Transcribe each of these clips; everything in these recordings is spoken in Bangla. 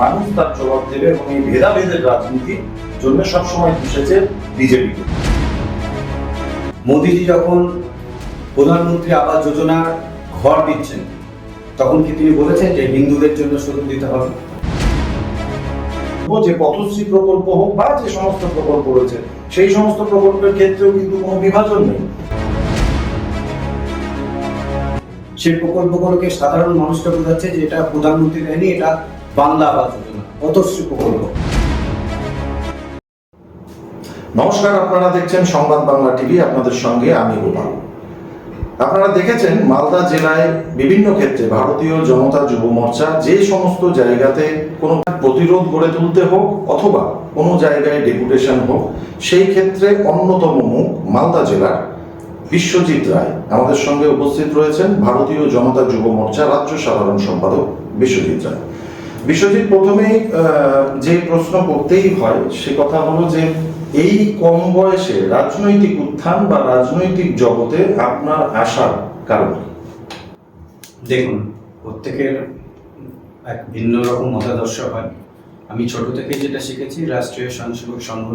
মানুষ তার জবাব দেবে এবং এই ভেদাভেদের জন্য সবসময় বিজেপিকে মোদিজি যখন প্রধানমন্ত্রী আবাস যোজনার ঘর দিচ্ছেন, তখন কি তিনি বলেছেন যে হিন্দুদের জন্য শুধু দিতে হবে? যে পথশ্রী প্রকল্প হোক বা যে সমস্ত প্রকল্প রয়েছে, সেই সমস্ত প্রকল্পের ক্ষেত্রেও কিন্তু কোনো বিভাজন নেই। সেই প্রকল্পগুলোকে সাধারণ মানুষকে বোঝাচ্ছে যে এটা প্রধানমন্ত্রী দেয়নি এটা বাংলা আবাস নমস্কার, আপনারা দেখছেন সংবাদ বাংলা টিভি, আপনাদের সঙ্গে আমি গোপাল। আপনারা দেখেছেন, মালদা জেলায় বিভিন্ন ক্ষেত্রে ভারতীয় জনতা যুব মোর্চা যে সমস্ত জায়গাতে কোনো প্রতিরোধ গড়ে তুলতে হোক অথবা কোনো জায়গায় ডেপুটেশন হোক, সেই ক্ষেত্রে অন্যতম মুখ মালদা জেলার বিশ্বজিৎ রায়। আমাদের সঙ্গে উপস্থিত রয়েছেন ভারতীয় জনতা যুব মোর্চা রাজ্য সাধারণ সম্পাদক বিশ্বজিৎ রায়। বিশ্বজিৎ প্রথমেই আহ, যে প্রশ্ন করতেই হয় সে কথা হলো যে এই কম বয়সে রাজনৈতিক উত্থান বা রাজনৈতিক জগতে আপনার আসার কারণ দেখুন প্রত্যেকের এক ভিন্ন রকম মতাদর্শ হয়। আমি ছোট থেকে যেটা শিখেছি রাষ্ট্রীয় স্বয়ংসেবক সংঘ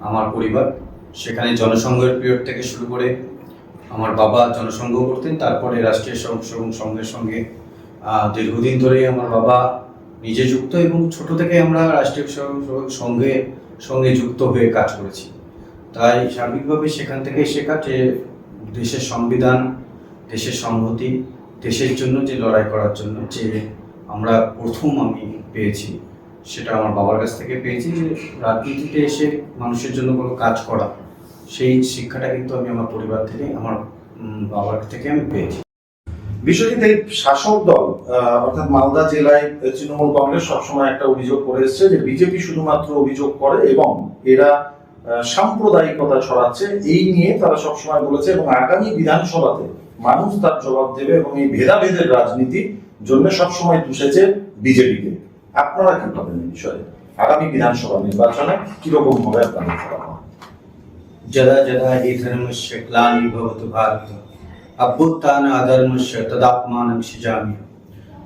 আমার পরিবার সেখানে জনসংঘের পিরিয়ড থেকে শুরু করে আমার বাবা জনসংঘ করতেন তারপরে রাষ্ট্রীয় স্বয়ংসেবক সংঘের সঙ্গে দীর্ঘদিন ধরে আমার বাবা নিজে যুক্ত এবং ছোট থেকে আমরা রাষ্ট্রীয় সংঘে সঙ্গে যুক্ত হয়ে কাজ করেছি। তাই সার্বিকভাবে সেখান থেকে শেখা যে দেশের সংবিধান, দেশের সংহতি, দেশের জন্য যে লড়াই করার জন্য যে আমরা প্রথম আমি পেয়েছি, সেটা আমার বাবার কাছ থেকে পেয়েছি যে রাজনীতিতে এসে মানুষের জন্য কোনো কাজ করা, সেই শিক্ষাটা কিন্তু আমি আমার পরিবার থেকে, আমার বাবার থেকে আমি পেয়েছি। বিশ্বজিৎ এই শাসক দল অর্থাৎ মালদা জেলায় তৃণমূল কংগ্রেস সবসময় একটা অভিযোগ করে এসছে যে বিজেপি শুধুমাত্র অভিযোগ করে এবং এরা সাম্প্রদায়িকতা ছড়াচ্ছে। এই নিয়ে তারা সবসময় বলেছে এবং আগামী বিধানসভাতে মানুষ তার জবাব দেবে এবং এই ভেদাভেদের রাজনীতি জন্য সবসময় তুষেছে বিজেপিকে। আপনারা কি ভাবেন এই বিষয়ে? আগামী বিধানসভা নির্বাচনে কীরকম হবে আপনারা যারা যারা এই ধর্মস্য ক্লানি ভবত ভারত अभ्युत्थान अधर्मस्य तदात्मानं सृजामि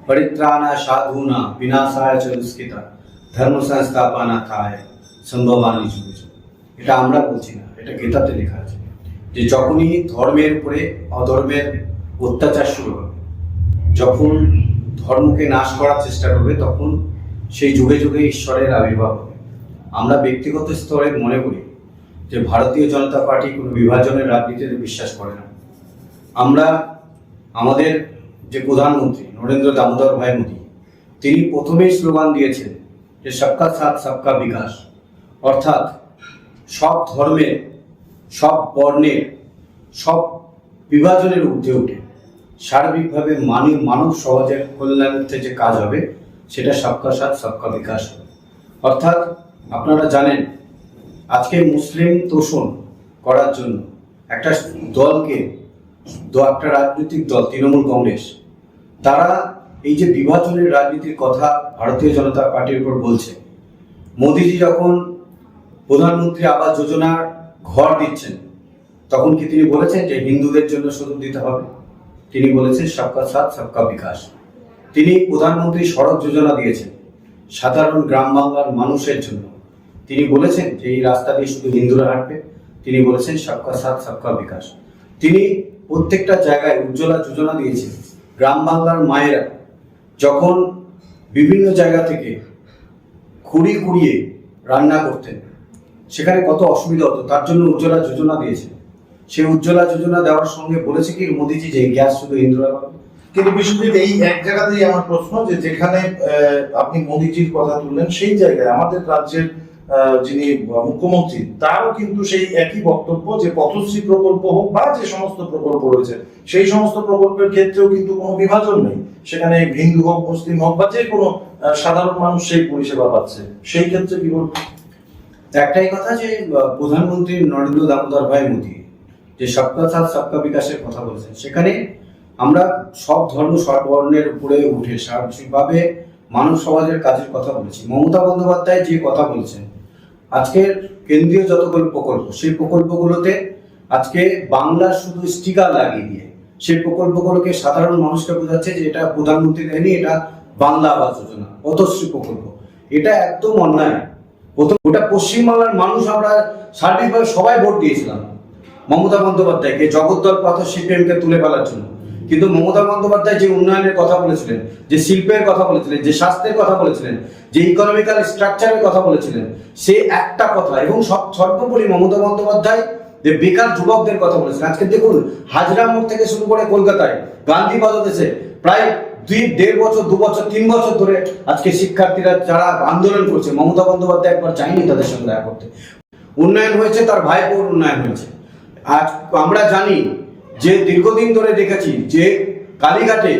परित्राणा साधूना विनाशाय च दुष्कृता ধর্ম সংস্থাপনাথায় সম্ভবানী যুগে যুগে। এটা আমরা বলছি না এটা গীতাতে লেখা আছে যে যখনই ধর্মের উপরে অধর্মের অত্যাচার শুরু হবে যখন ধর্মকে নাশ করার চেষ্টা করবে তখন সেই যুগে যুগে ঈশ্বরের আবির্ভাব হবে আমরা ব্যক্তিগত স্তরে মনে করি যে ভারতীয় জনতা পার্টি কোনো বিভাজনের রাজনীতিতে বিশ্বাস করে না আমরা আমাদের যে প্রধানমন্ত্রী নরেন্দ্র দামোদর ভাই মোদী, তিনি প্রথমেই স্লোগান দিয়েছেন যে সবকা সাথ, সবকা বিকাশ। অর্থাৎ সব ধর্মের সব বর্ণের সব বিভাজনের ঊর্ধ্বে উঠে সার্বিকভাবে মানব মানব সমাজের কল্যাণার্থে যে কাজ হবে, সেটা সবকা সাথ, সবকা বিকাশ হবে। অর্থাৎ আপনারা জানেন, আজকে মুসলিম তোষণ করার জন্য একটা দলকে একটা রাজনৈতিক দল, তৃণমূল কংগ্রেস। তারা এই যে বিভাজনের রাজনীতির কথা ভারতীয় জনতা পার্টির উপর বলছে, মোদিজি যখন প্রধানমন্ত্রী আবাস যোজনার ঘর দিচ্ছেন, তখন কি তিনি বলেছেন যে হিন্দুদের জন্য শুধু দিতে হবে? তিনি বলেছেন, সবকা সাথ, সবকা বিকাশ। তিনি প্রধানমন্ত্রী সড়ক যোজনা দিয়েছেন, সাধারণ গ্রাম বাংলার মানুষের জন্য। তিনি বলেছেন যে এই রাস্তা দিয়ে শুধু হিন্দুরা হাঁটবে। তিনি বলেছেন, সবকা সাথ, সবকা বিকাশ। তিনি প্রত্যেকটা জায়গায় উজ্জ্বলা যোজনা দিয়েছে গ্রাম বাংলার মায়েরা। যখন বিভিন্ন জায়গা থেকে খুঁড়ি কুড়িয়ে রান্না করতেন, সেখানে কত অসুবিধা হতো, তার জন্য উজ্জ্বলা যোজনা দিয়েছে। সেই উজ্জ্বলা যোজনা দেওয়ার সঙ্গে বলেছে কি মোদিজি যে গ্যাস শুধু হিন্দুরা কিন্তু বিশ্বজিৎ এই এক জায়গাতেই আমার প্রশ্ন যে যেখানে আপনি মোদিজির কথা তুললেন, সেই জায়গায় আমাদের রাজ্যের যিনি মুখ্যমন্ত্রী, তারও কিন্তু সেই একই বক্তব্য যে পথশ্রী প্রকল্প হোক বা যে সমস্ত প্রকল্প রয়েছে, সেই সমস্ত প্রকল্পের ক্ষেত্রেও কিন্তু কোনো বিভাজন নেই। সেখানে হিন্দু হোক, মুসলিম হোক বা যে কোনো সাধারণ মানুষ সেই পরিষেবা পাচ্ছে। সেই ক্ষেত্রে কি বলবেন একটাই কথা যে প্রধানমন্ত্রী নরেন্দ্র দামোদর ভাই মোদী যে সবকা সাথ, সবকা বিকাশের কথা বলেছেন, সেখানে আমরা সব ধর্ম সব বর্ণের উপরে উঠে সার্বিকভাবে মানব সমাজের কাজের কথা বলেছি। মমতা বন্দ্যোপাধ্যায় যে কথা বলছেন আজকের কেন্দ্রীয় যতগুলো প্রকল্প, সেই প্রকল্পগুলোতে আজকে বাংলার শুধু স্টিকার লাগিয়ে দিয়ে, সেই প্রকল্পগুলোকে সাধারণ মানুষকে বোঝাচ্ছে যে এটা প্রধানমন্ত্রী দেয়নি, এটা বাংলা আবাস যোজনা পথশ্রী প্রকল্প। এটা একদম অন্যায়। প্রথম ওটা পশ্চিমবাংলার মানুষ আমরা সার্বিকভাবে সবাই ভোট দিয়েছিলাম। মমতা বন্দ্যোপাধ্যায়কে, জগদ্দল পথ সিপিএমকে তুলে ফেলার জন্য। কিন্তু মমতা বন্দ্যোপাধ্যায় যে উন্নয়নের কথা বলেছিলেন, যে শিল্পের কথা বলেছিলেন, যে স্বাস্থ্যের কথা বলেছিলেন, যে ইকোনমিক্যাল স্ট্রাকচারের কথা বলেছিলেন, সে একটা কথা এবং সব সর্বোপরি মমতা বন্দ্যোপাধ্যায় যে বেকার যুবকদের কথা বলেছেন আজকে দেখুন, হাজরা মোড় থেকে শুরু করে কলকাতায়, গান্ধী দেশে প্রায় দুই, দেড় বছর, দু বছর, তিন বছর ধরে আজকে শিক্ষার্থীরা যারা আন্দোলন করছে, মমতা বন্দ্যোপাধ্যায় একবার চাইনি তাদের সঙ্গে দেখা করতে। উন্নয়ন হয়েছে, তার ভাইপোর উন্নয়ন হয়েছে। আজ আমরা জানি যে দীর্ঘদিন ধরে দেখেছি যে কালীঘাটে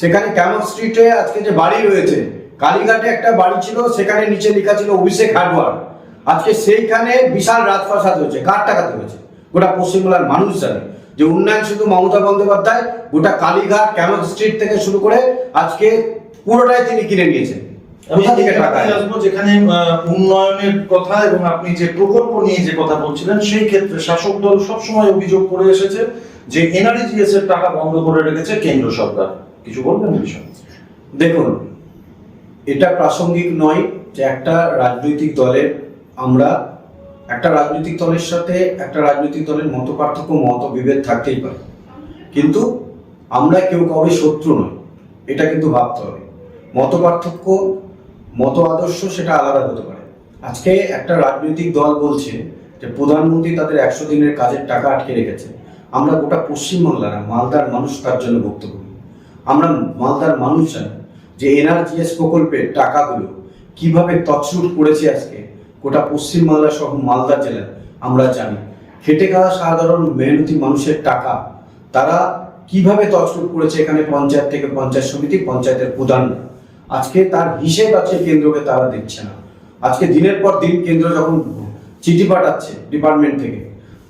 সেখানে ক্যামন স্ট্রিটে আজকে যে বাড়ি রয়েছে কালীঘাটে একটা বাড়ি ছিল সেখানে নিচে লেখা ছিল অভিষেক হার্ডওয়ার। আজকে সেইখানে বিশাল রাজপ্রাসাদ হয়েছে কার টাকাতে হয়েছে গোটা পশ্চিমবাংলার মানুষ জানে যে উন্নয়ন শুধু মমতা বন্দ্যোপাধ্যায় গোটা কালীঘাট ক্যামন স্ট্রিট থেকে শুরু করে আজকে পুরোটাই তিনি কিনে নিয়েছেন। যেখানে উন্নয়নের কথা এবং আপনি যে প্রকল্প নিয়ে যে কথা বলছিলেন সেই ক্ষেত্রে শাসক দল সবসময় অভিযোগ করে এসেছে যে এনআরজিএস এর টাকা বন্ধ করে রেখেছে কেন্দ্র সরকার। কিছু বলবেন বিষয়ে? দেখুন, এটা প্রাসঙ্গিক নয় যে একটা রাজনৈতিক দলের আমরা, একটা রাজনৈতিক দলের সাথে একটা রাজনৈতিক দলের মত পার্থক্য মত বিভেদ থাকতেই পারে। কিন্তু আমরা কেউ কাউরে শত্রু নয় এটা কিন্তু ভাবতে হবে। মত পার্থক্য মত আদর্শ সেটা আলাদা হতে পারে। আজকে একটা রাজনৈতিক দল বলছে যে প্রধানমন্ত্রী তাদের একশো দিনের কাজের টাকা আটকে রেখেছে। আমরা গোটা পশ্চিমবাংলার মালদার মানুষ তার জন্য নিই। আমরা মালদার মানুষ জানি যে এনআরজিএস প্রকল্পের টাকাগুলো কীভাবে তছরুট করেছে আজকে গোটা পশ্চিমবাংলা সহ মালদা জেলায় আমরা জানি। খেটে খাওয়া সাধারণ মেহনতি মানুষের টাকা তারা কীভাবে তছরুট করেছে এখানে পঞ্চায়েত থেকে পঞ্চায়েত সমিতি, পঞ্চায়েতের প্রধান। আজকে তার হিসেব আছে কেন্দ্রকে তারা দিচ্ছে না। আজকে দিনের পর দিন কেন্দ্র যখন চিঠি পাঠাচ্ছে ডিপার্টমেন্ট থেকে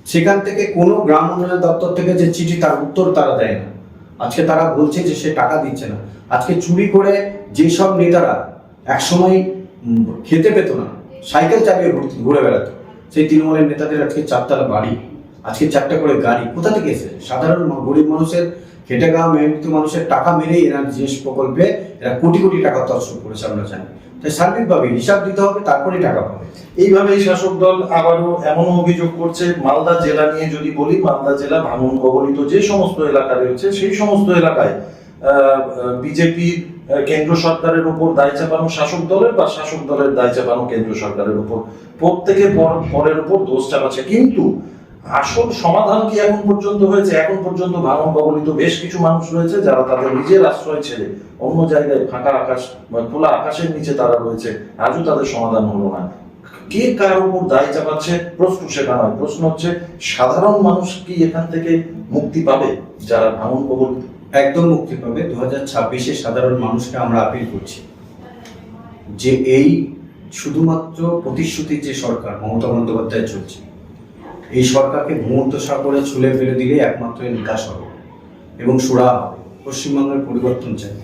সেখান থেকে কোনো গ্রাম উন্নয়ন দপ্তর থেকে যে চিঠি, তার উত্তর তারা দেয় না। আজকে তারা বলছে যে সে টাকা দিচ্ছে না। আজকে চুরি করে যেসব নেতারা একসময় খেতে পেত না, সাইকেল চালিয়ে ঘুরে বেড়াতো, সেই তৃণমূলের নেতাদের আজকে চারতলা বাড়ি, আজকে চারটা করে গাড়ি, কোথা থেকে এসে সাধারণ গরিব মানুষের খেটে খাওয়া মেহনতি মানুষের টাকা মেরেই এরা জিনিস প্রকল্পে এরা কোটি কোটি টাকা তর্ষণ করেছে, আমরা জানি। তাই সার্বিকভাবে হিসাব দিতে হবে, তারপরেই টাকা পাবে। এইভাবেই শাসক দল আবারও এমন অভিযোগ করছে, মালদা জেলা নিয়ে যদি বলি, মালদা জেলা ভাঙন কবলিত যে সমস্ত এলাকা রয়েছে, সেই সমস্ত এলাকায় বিজেপি কেন্দ্র সরকারের উপর দায় চাপানো শাসক দলের বা শাসক দলের দায় চাপানো কেন্দ্র সরকারের উপর প্রত্যেকে পর- পরের উপর দোষ চাপাচ্ছে। কিন্তু আসল সমাধান কি এখন পর্যন্ত হয়েছে? এখন পর্যন্ত ভাঙন কবলিত বেশ কিছু মানুষ রয়েছে যারা তাদের নিজের আশ্রয় ছেড়ে অন্য জায়গায় ফাঁকা আকাশ খোলা আকাশের নিচে তারা রয়েছে। আজও তাদের সমাধান হলো না। কে কার উপর দায় চাপাচ্ছে? প্রশ্ন সেটা নয়। প্রশ্ন হচ্ছে, সাধারণ মানুষ কি এখান থেকে মুক্তি পাবে? যারা ভাঙন কবলিত একদম মুক্তি পাবে। দু হাজার ছাব্বিশে সাধারণ মানুষকে আমরা আপিল করছি যে এই শুধুমাত্র প্রতিশ্রুতির যে সরকার, মমতা বন্দ্যোপাধ্যায় চলছে এই সরকারকে ভূমধ্য সাগরে ছুলে ফেলে দিলে একমাত্র নিকাশ হবে এবং সুরা হবে। পশ্চিমবঙ্গের পরিবর্তন চাই।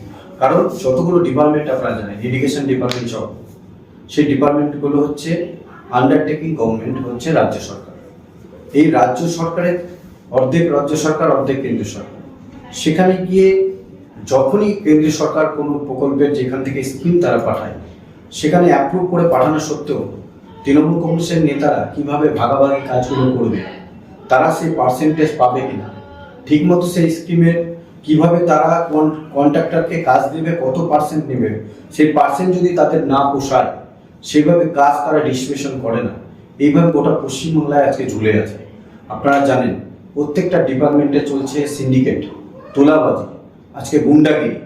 কারণ যতগুলো ডিপার্টমেন্ট আপনারা জানেন এডুকেশন ডিপার্টমেন্ট সব, সেই ডিপার্টমেন্টগুলো হচ্ছে আন্ডারটেকিং গভর্নমেন্ট হচ্ছে রাজ্য সরকার। এই রাজ্য সরকারের অর্ধেক রাজ্য সরকার, অর্ধেক কেন্দ্র সরকার। সেখানে গিয়ে যখনই কেন্দ্রীয় সরকার কোনো প্রকল্পের যেখান থেকে স্কিম তারা পাঠায়, সেখানে অ্যাপ্রুভ করে পাঠানো সত্ত্বেও তৃণমূল কংগ্রেসের নেতারা কীভাবে ভাগাভাগি কাজগুলো করবে? তারা সেই পার্সেন্টেজ পাবে কিনা? ঠিকমতো সেই স্কিমের কীভাবে তারা কন্ট্রাক্টরকে কাজ দেবে, কত পার্সেন্ট নেবে? সেই পার্সেন্ট যদি তাদের না পোষায়, সেভাবে কাজ তারা ডিস্ট্রিবিউশন করে না। এইভাবে গোটা পশ্চিমবাংলায় আজকে ঝুলে আছে। আপনারা জানেন, প্রত্যেকটা ডিপার্টমেন্টে চলছে সিন্ডিকেট তোলাবাজি। আজকে গুন্ডাগিরি।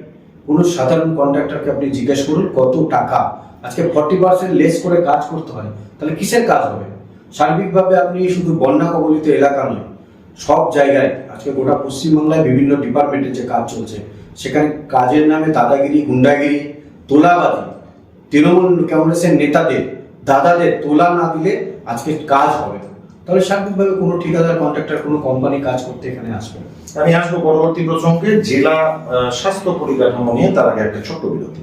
কোনো সাধারণ কন্ট্রাক্টরকে আপনি জিজ্ঞেস করুন কত টাকা? আজকে ফর্টি পার্সেন্ট লেস করে কাজ করতে হয়, তাহলে কিসের কাজ হবে? সার্বিকভাবে আপনি শুধু বন্যা কবলিত এলাকা নয়, সব জায়গায়, আজকে গোটা পশ্চিমবাংলায় বিভিন্ন ডিপার্টমেন্টের যে কাজ চলছে, সেখানে কাজের নামে দাদাগিরি, গুন্ডাগিরি, তোলাবাজি, তৃণমূল কংগ্রেসের নেতাদের, দাদাদের তোলা না দিলে আজকে কাজ হবে তাহলে স্বাভাবিকভাবে কোনো ঠিকাদার কন্ট্রাক্টর কোনো কোম্পানি কাজ করতে এখানে আসবে আমি আসব পরবর্তী প্রসঙ্গে। জেলা স্বাস্থ্য পরিকাঠামো নিয়ে তার আগে একটা ছোট্ট বিরতি।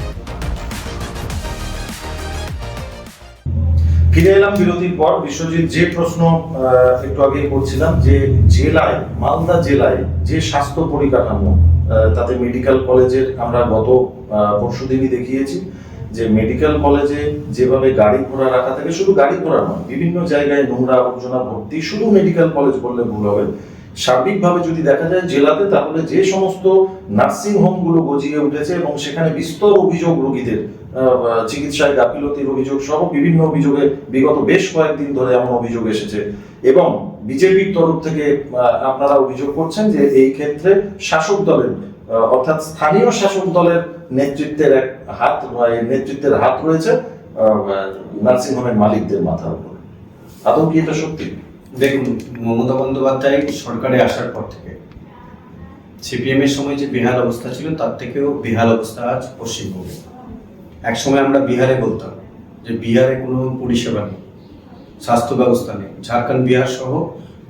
ফিরে এলাম বিরতির পর। বিশ্বজিৎ, যে প্রশ্ন একটু আগে করছিলাম যে জেলায়, মালদা জেলায় যে স্বাস্থ্য পরিকাঠামো তাতে মেডিকেল কলেজের আমরা গত পরশু দিনই দেখিয়েছি যে মেডিকেল কলেজে যেভাবে গাড়ি ঘোড়া রাখা থাকে, শুধু গাড়ি ঘোড়া নয়, বিভিন্ন জায়গায় নোংরা আবর্জনা ভর্তি, শুধু মেডিকেল কলেজ বললে ভুল হবে। সার্বিকভাবে যদি দেখা যায় জেলাতে, তাহলে যে সমস্ত নার্সিং হোমগুলো গজিয়ে উঠেছে এবং সেখানে বিস্তর অভিযোগ রোগীদের চিকিৎসায় গাফিলতির অভিযোগ সহ বিভিন্ন অভিযোগে বিগত বেশ কয়েকদিন ধরে এমন অভিযোগ এসেছে। এবং বিজেপির তরফ থেকে আপনারা অভিযোগ করছেন যে এই ক্ষেত্রে শাসক দলের অর্থাৎ স্থানীয় শাসক দলের নেতৃত্বের এক হাত নেতৃত্বের হাত রয়েছে নার্সিং হোমের মালিকদের মাথার উপর। আদৌ কি এটা সত্যি? দেখুন, মমতা বন্দ্যোপাধ্যায় সরকারে আসার পর থেকে সিপিএম এর সময় যে বেহাল অবস্থা ছিল, তার থেকেও বেহাল অবস্থা আজ পশ্চিমবঙ্গে। এক সময় আমরা বিহারে বলতাম যে বিহারে কোনো পরিষেবা নেই, স্বাস্থ্য ব্যবস্থা নেই। ঝাড়খণ্ড, বিহার সহ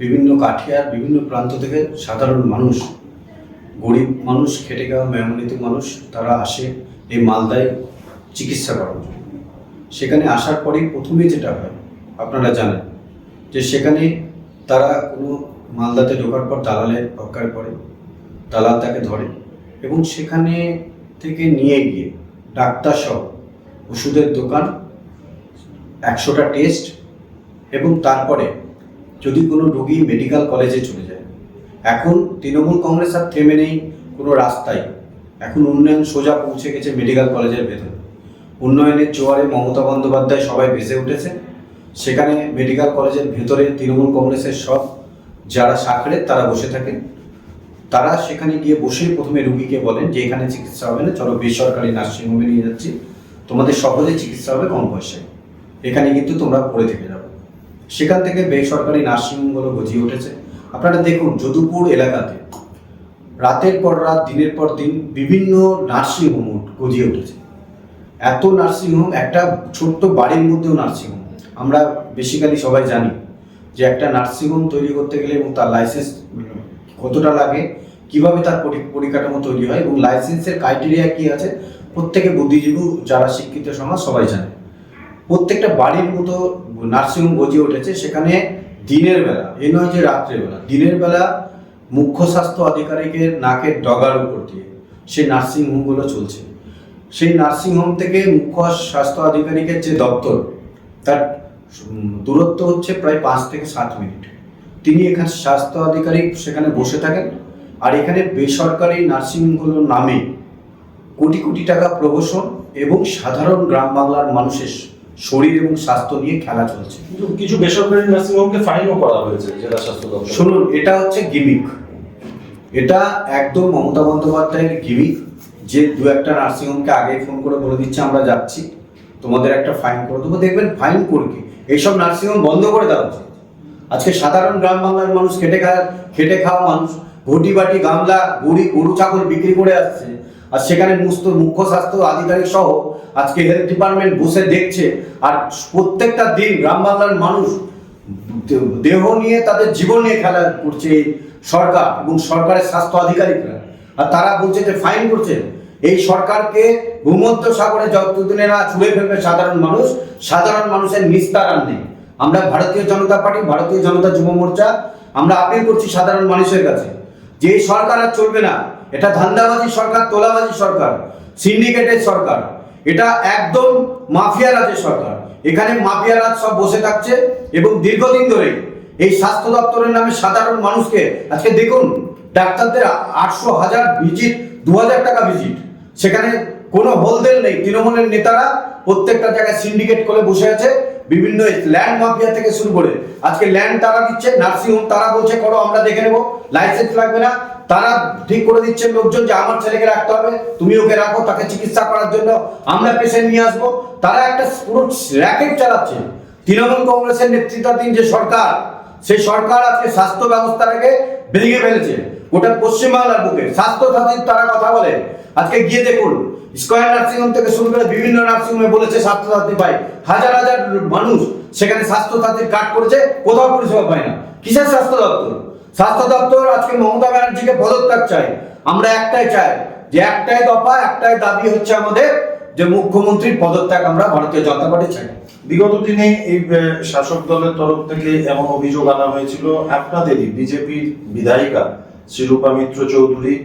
বিভিন্ন কাঠিয়ার বিভিন্ন প্রান্ত থেকে সাধারণ মানুষ, গরিব মানুষ, খেটে খাওয়া মেহমানিত মানুষ, তারা আসে এই মালদায় চিকিৎসা করার জন্য। সেখানে আসার পরেই প্রথমে যেটা হয়, আপনারা জানেন, যে সেখানে তারা কোনো মালদাতে ঢোকার পর দালালের পক্কার করে দালাল তাকে ধরে এবং সেখানে থেকে নিয়ে গিয়ে ডাক্তার সহ ওষুধের দোকান, একশোটা টেস্ট এবং তারপরে যদি কোনো রোগী মেডিকেল কলেজে চলে যায়। এখন তৃণমূল কংগ্রেস আর থেমে নেই কোনো রাস্তায়। এখন উন্নয়ন সোজা পৌঁছে গেছে মেডিকেল কলেজের ভেতরে। উন্নয়নের জোয়ারে মমতা বন্দ্যোপাধ্যায় সবাই ভেসে উঠেছে। সেখানে মেডিকেল কলেজের ভেতরে তৃণমূল কংগ্রেসের সব যারা সাকড়ে তারা বসে থাকেন তারা সেখানে গিয়ে বসে প্রথমে রুগীকে বলেন যে এখানে চিকিৎসা হবে না, চলো বেসরকারি নার্সিংহোমে নিয়ে যাচ্ছি। তোমাদের সহজে চিকিৎসা হবে কম পয়সায়। এখানে কিন্তু তোমরা পড়ে থেকে যাবে। সেখান থেকে বেসরকারি নার্সিংহোমগুলো গজিয়ে উঠেছে। আপনারা দেখুন, যদুপুর এলাকাতে রাতের পর রাত, দিনের পর দিন বিভিন্ন নার্সিংহোম গজিয়ে উঠেছে। এত নার্সিংহোম, একটা ছোট্ট বাড়ির মধ্যেও নার্সিংহোম। আমরা বেসিক্যালি সবাই জানি যে একটা নার্সিংহোম তৈরি করতে গেলে এবং তার লাইসেন্স কতটা লাগে, কীভাবে তার পরি- পরিকাঠামো তৈরি হয় এবং লাইসেন্সের ক্রাইটেরিয়া কি আছে, প্রত্যেকে বুদ্ধিজীবী যারা শিক্ষিত সমাজ সবাই জানে। প্রত্যেকটা বাড়ির মতো নার্সিংহোম গজিয়ে উঠেছে, সেখানে দিনের বেলা, এ নয় যে রাত্রের বেলা, দিনের বেলা মুখ্য স্বাস্থ্য আধিকারিকের নাকের ডগার উপর দিয়ে সেই নার্সিংহোমগুলো চলছে। সেই নার্সিংহোম থেকে মুখ্য স্বাস্থ্য আধিকারিকের যে দপ্তর, তার দূরত্ব হচ্ছে প্রায় পাঁচ থেকে সাত মিনিট। তিনি এখানে স্বাস্থ্য আধিকারিক সেখানে বসে থাকেন। আর এখানে বেসরকারি নার্সিংহোমগুলোর নামে কোটি কোটি টাকা প্রহসন এবং সাধারণ গ্রাম বাংলার মানুষের শরীর এবং স্বাস্থ্য নিয়ে খেলা চলছে। কিন্তু কিছু বেসরকারি নার্সিংহোমকে ফাইনও করা হয়েছে জেলা স্বাস্থ্য দপ্তর। শুনুন এটা হচ্ছে গিমিক। এটা একদম মমতা বন্দ্যোপাধ্যায়ের গিমিক। যে দু একটা নার্সিংহোমকে আগে ফোন করে বলে দিচ্ছে আমরা যাচ্ছি। তোমাদের একটা ফাইন করে দেবো। দেখবেন ফাইন করবে এইসব নার্সিংহোম বন্ধ করে দেওয়া উচিত। আজকে সাধারণ গ্রাম বাংলার মানুষ খেটে খাওয়া খেটে খাওয়া মানুষ ঘটি বাটি গামলা গড়ি গরু, ছাগল বিক্রি করে আসছে। আর সেখানে মুস্ত মুখ্য স্বাস্থ্য আধিকারিক সহ আজকে হেলথ ডিপার্টমেন্ট বসে দেখছে। আর প্রত্যেকটা দিন গ্রাম বাংলার মানুষ দেহ নিয়ে তাদের জীবন নিয়ে খেলা করছে সরকার এবং সরকারের স্বাস্থ্য আধিকারিকরা। আর তারা বলছে যে ফাইন করছে। এই সরকারকে ভূমধ্য সাগরে যতদিনে না ছুঁড়ে ফেলবে সাধারণ মানুষ, সাধারণ মানুষের নিস্তার আর নেই। আমরা ভারতীয় জনতা পার্টি, ভারতীয় জনতা যুব মোর্চা, আমরা আপিল করছি সাধারণ মানুষের কাছে। যে সরকার আর চলবে না, এটা ধান্দাবাজি সরকার, তোলাবাজি সরকার সিন্ডিকেটের সরকার। এটা একদম মাফিয়া রাজের সরকার। এখানে মাফিয়া রাজ সব বসে থাকছে এবং দীর্ঘদিন ধরে এই স্বাস্থ্য দপ্তরের নামে সাধারণ মানুষকে, আজকে দেখুন, ডাক্তারদের আটশো হাজার ভিজিট দু হাজার টাকা ভিজিট সেখানে কোনো হোলদেল নেই। তৃণমূলের নেতারা প্রত্যেকটা জায়গায় সিন্ডিকেট করে বসে আছে। বিভিন্ন ল্যান্ড মাফিয়া থেকে শুরু করে, আজকে ল্যান্ড তারা দিচ্ছে নার্সিংহোম তারা বলছে, করো, আমরা দেখে নেব লাইসেন্স লাগবে না। তারা ঠিক করে দিচ্ছে লোকজন যে, আমার ছেলেকে রাখতে হবে, তুমি ওকে রাখো, তাকে চিকিৎসা করার জন্য, আমরা পেশেন্ট নিয়ে আসব। তারা একটা পুরো র্যাকেট চালাচ্ছে। তৃণমূল কংগ্রেসের নেতৃত্বাধীন যে সরকার, সেই সরকার আজকে স্বাস্থ্য ব্যবস্থাটাকে ভেঙে ফেলেছে। গোটা পশ্চিমবাংলার বুকে স্বাস্থ্য সাথীর তারা কথা বলে। আজকে গিয়ে দেখুন, স্কয়ার নার্সিংহোম থেকে শুরু করে বিভিন্ন নার্সিংহোমে বলেছে স্বাস্থ্য সাথী পাই হাজার হাজার মানুষ সেখানে স্বাস্থ্য সাথীর কার্ড করেছে, কোথাও পরিষেবা পায় না। কিসের স্বাস্থ্য দপ্তর? স্বাস্থ্য দপ্তর আজকে মমতা ব্যানার্জিকে পদত্যাগ চাই আমরা একটাই চাই যে একটাই দফা, একটাই দাবি হচ্ছে আমাদের যে মুখ্যমন্ত্রীর পদত্যাগ আমরা ভারতীয় জনতা পার্টি চাই। বিগত দিনে এই শাসক দলের তরফ থেকে এমন অভিযোগ আনা হয়েছিল আপনাদেরই, বিজেপির বিধায়িকা শ্রীরূপা মিত্র চৌধুরী।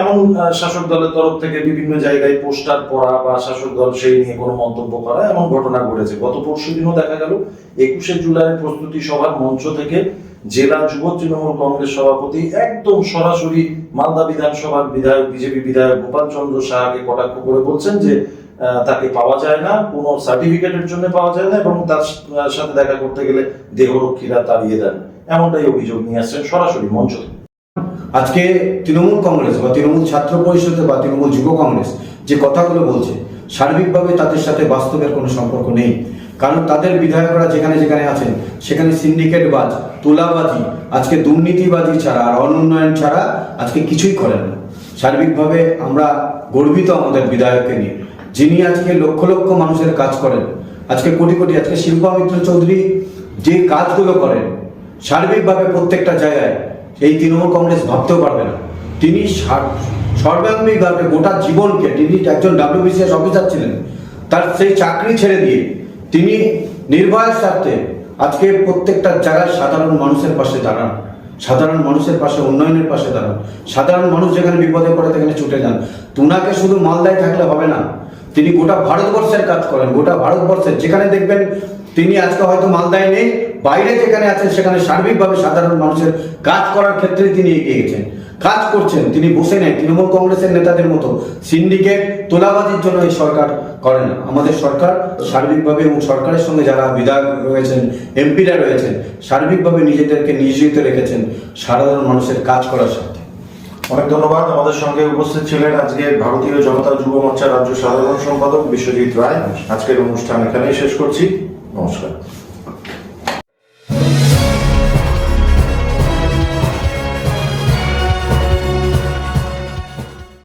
এমন শাসক দলের তরফ থেকে বিভিন্ন জায়গায় পোস্টার পড়া বা শাসক দল সেই নিয়ে কোনো মন্তব্য করা এমন ঘটনা ঘটেছে। গত পরশু দিনও দেখা গেল, একুশে জুলাইয়ের প্রস্তুতি সভার মঞ্চ থেকে জেলা যুব তৃণমূল কংগ্রেস সভাপতি একদম সরাসরি মালদা বিধানসভার বিধায়ক, বিজেপি বিধায়ক গোপাল চন্দ্র সাহাকে কটাক্ষ করে বলছেন যে তাকে পাওয়া যায় না, কোনো সার্টিফিকেটের জন্য পাওয়া যায় না এবং তার সাথে দেখা করতে গেলে দেহরক্ষীরা তাড়িয়ে দেন। এমনটাই অভিযোগ নিয়ে আসছেন সরাসরি মঞ্চ থেকে। আজকে তৃণমূল কংগ্রেস বা তৃণমূল ছাত্র পরিষদ বা তৃণমূল যুব কংগ্রেস যে কথাগুলো বলছে, সার্বিকভাবে তাদের সাথে বাস্তবের কোনো সম্পর্ক নেই। কারণ তাদের বিধায়করা যেখানে যেখানে আছেন, সেখানে সিন্ডিকেট বাজ তোলাবাজি, আজকে দুর্নীতিবাজি ছাড়া আর অনুন্নয়ন ছাড়া আজকে কিছুই করেন না। সার্বিকভাবে আমরা গর্বিত আমাদের বিধায়ককে নিয়ে। যিনি আজকে লক্ষ লক্ষ মানুষের কাজ করেন, আজকে কোটি কোটি, আজকে শিল্পা মিত্র চৌধুরী যে কাজগুলো করেন, সার্বিকভাবে প্রত্যেকটা জায়গায় এই তৃণমূল কংগ্রেস ভাবতেও পারবে না। তিনি সার- সর্বাঙ্গীভাবে গোটা জীবনকে তিনি একজন ডাব্লিউবিসিএস অফিসার ছিলেন। তার সেই চাকরি ছেড়ে দিয়ে তিনি নির্ভয়ের স্বার্থে আজকে প্রত্যেকটা জায়গায় সাধারণ মানুষের পাশে দাঁড়ান। সাধারণ মানুষের পাশে, উন্নয়নের পাশে দাঁড়ান। সাধারণ মানুষ যেখানে বিপদে পড়ে সেখানে ছুটে যান। তুনাকে শুধু মালদায় থাকলে হবে না, তিনি গোটা ভারতবর্ষের কাজ করেন। গোটা ভারতবর্ষের যেখানে দেখবেন তিনি আজকে হয়তো মালদায় নেই, বাইরে যেখানে আছেন সেখানে সার্বিকভাবে সাধারণ মানুষের কাজ করার ক্ষেত্রে তিনি এগিয়ে গেছেন। কাজ করছেন, তিনি বসে নেই, তৃণমূল কংগ্রেসের নেতাদের মতো। সিন্ডিকেট তোলাবাজির জন্য এই সরকার করে না। আমাদের সরকার সার্বিকভাবে এবং সরকারের সঙ্গে যারা বিধায়ক রয়েছেন, এমপিরা রয়েছেন, সার্বিকভাবে নিজেদেরকে নিয়োজিত রেখেছেন সাধারণ মানুষের কাজ করার সাথে অনেক ধন্যবাদ। আমাদের সঙ্গে উপস্থিত ছিলেন আজকে ভারতীয় জনতা যুব মোর্চা রাজ্য সাধারণ সম্পাদক বিশ্বজিৎ রায়। আজকের অনুষ্ঠান এখানেই শেষ করছি। নমস্কার